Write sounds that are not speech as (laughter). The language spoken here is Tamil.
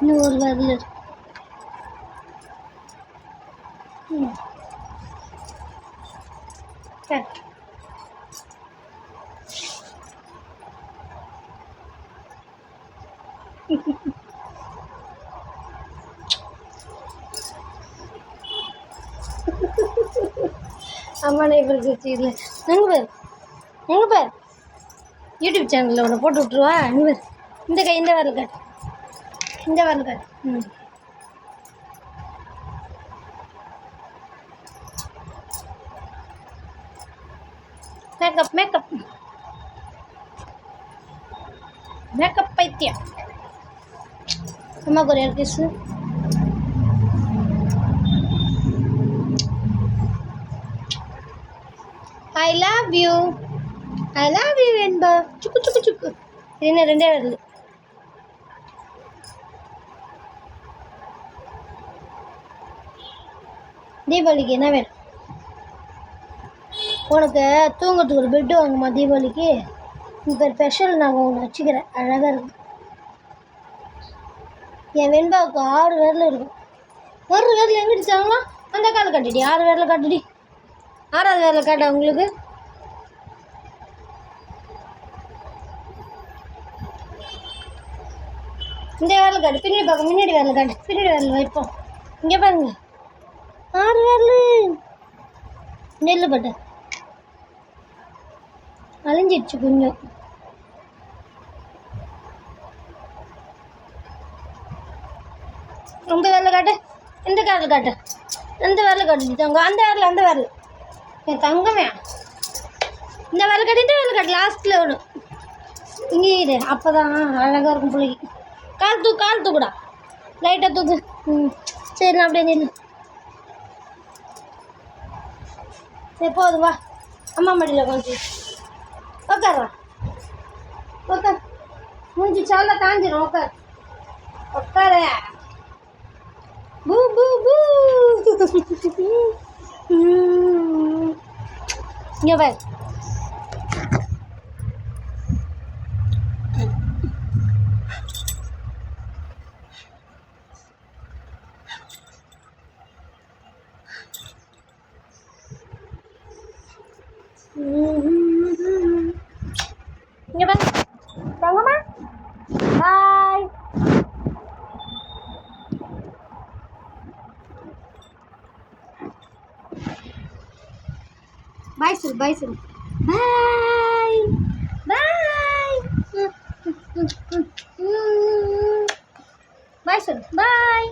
இன்னும் ஒரு வரல ம். அம்மா நைபர் இல்லை. எங்கே பேர்? எங்கே பேர்? யூடியூப் சேனலில் உன்னை போட்டு விட்ருவா நீ பேர். இந்த கை இந்த வரல காட்டு இந்த வரல ம். மேக்கப் மேக்கப் மேக்கப் பைத்தியம். அம்மாக்கு ஒரு kiss I love you I love you என்பா சுக்கு சுக்கு சுக்கு. என்ன ரெண்டே வருது தீபாவளிக்கு என்ன வேணும்? உனக்கு தூங்கிறதுக்கு ஒரு பெட்டு வாங்குமா தீபாவளிக்கு? இப்போ ஸ்பெஷல் நான் ஒன்று வச்சுக்கிறேன். அழகாக இருக்கு. என் வெண்பாவுக்கு ஆறு விரல் இருக்கும். ஒரு விரல் எங்கிட்டு சாங்களா அந்த காலை கட்டுடி. ஆறு விரல கட்டுடி. ஆறாவது விரல காட்ட உங்களுக்கு? இந்த விரல காட்டு. பின்னாடி பார்க்க முன்னாடி வேலை காட்டு. பின்னாடி விரல வைப்போம். இங்கே பாருங்கள் ஆறு வரல. நெல்லு பட்டை. அழிஞ்சிடுச்சு கொஞ்சம். அந்த வரல காட்டு. இந்த காரில் காட்டு. அந்த வரல காட்டு தங்கம் அந்த வரல அந்த வரல. என் தங்கமே. இந்த வரல காட்டு இந்த வரல காட்டு. லாஸ்ட்டில் ஒன்று இங்கே இரு. அப்போ தான் அழகாக இருக்கும் பிள்ளைக்கு. கால் தூ கால் தூக்குடா. லைட்டாக தூக்கு. ம். சரி நான் அப்படியே நின்று சரி போதும் வா. அம்மா மடியில் கொஞ்சம். உட்கார் உட்கார் மூஞ்சி சால காஞ்சிரும் உட்கார் உட்கார பூ பூ பூ. (laughs) இங்கே பாரு. இங்கே பாரு தங்கம்மா பாய் பாய் சொல்லு பாய் சொல்லு பாய் பாய் பாய் சொல்லு பாய்